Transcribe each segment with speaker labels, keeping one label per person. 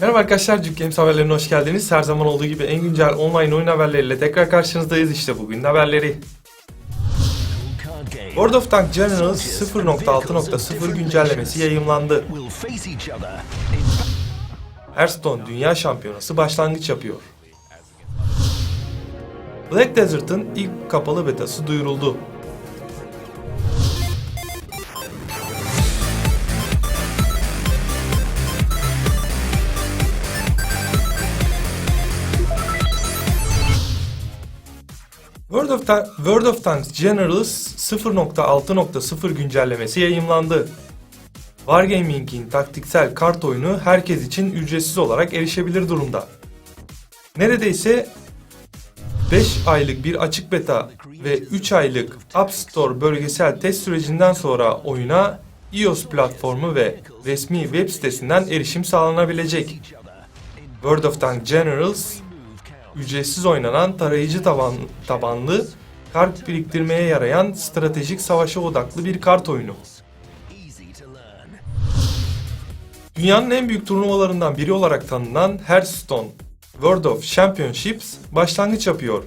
Speaker 1: Merhaba arkadaşlar, Cük Games haberlerine hoş geldiniz. Her zaman olduğu gibi en güncel online oyun haberleriyle tekrar karşınızdayız işte bugün haberleri. World of Tank Generals 0.6.0 güncellemesi yayımlandı. Hearthstone Dünya Şampiyonası başlangıç yapıyor. Black Desert'ın ilk kapalı betası duyuruldu. World of, Ta- World of Tanks Generals 0.6.0 güncellemesi yayımlandı. Wargaming'in taktiksel kart oyunu herkes için ücretsiz olarak erişebilir durumda. Neredeyse 5 aylık bir açık beta ve 3 aylık App Store bölgesel test sürecinden sonra oyuna iOS platformu ve resmi web sitesinden erişim sağlanabilecek. World of Tanks Generals ücretsiz oynanan tarayıcı taban, tabanlı kart biriktirmeye yarayan stratejik savaşa odaklı bir kart oyunu. Dünyanın en büyük turnuvalarından biri olarak tanınan Hearthstone World of Championships başlangıç yapıyor.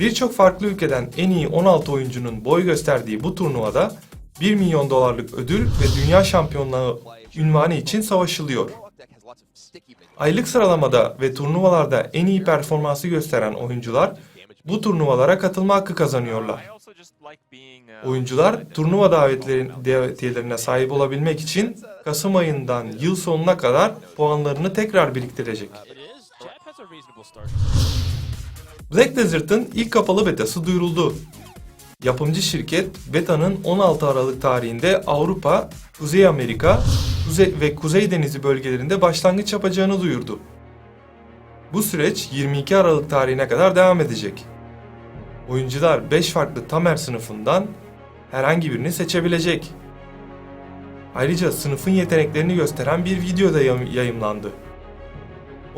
Speaker 1: Birçok farklı ülkeden en iyi 16 oyuncunun boy gösterdiği bu turnuvada 1 milyon dolarlık ödül ve dünya şampiyonluğu ünvanı için savaşılıyor. Aylık sıralamada ve turnuvalarda en iyi performansı gösteren oyuncular bu turnuvalara katılma hakkı kazanıyorlar. Oyuncular turnuva davetiyelerine sahip olabilmek için Kasım ayından yıl sonuna kadar puanlarını tekrar biriktirecek. Black Desert'ın ilk kapalı betası duyuruldu. Yapımcı şirket beta'nın 16 Aralık tarihinde Avrupa, Kuzey Amerika Kuzey ve Kuzey Denizi bölgelerinde başlangıç yapacağını duyurdu. Bu süreç 22 Aralık tarihine kadar devam edecek. Oyuncular 5 farklı Tamer sınıfından herhangi birini seçebilecek. Ayrıca sınıfın yeteneklerini gösteren bir video da yayım- yayımlandı.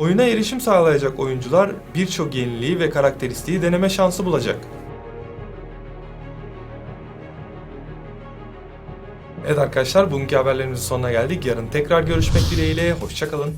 Speaker 1: Oyuna erişim sağlayacak oyuncular birçok yeniliği ve karakteristiği deneme şansı bulacak. Evet arkadaşlar bugünkü haberlerimizin sonuna geldik. Yarın tekrar görüşmek dileğiyle. Hoşçakalın.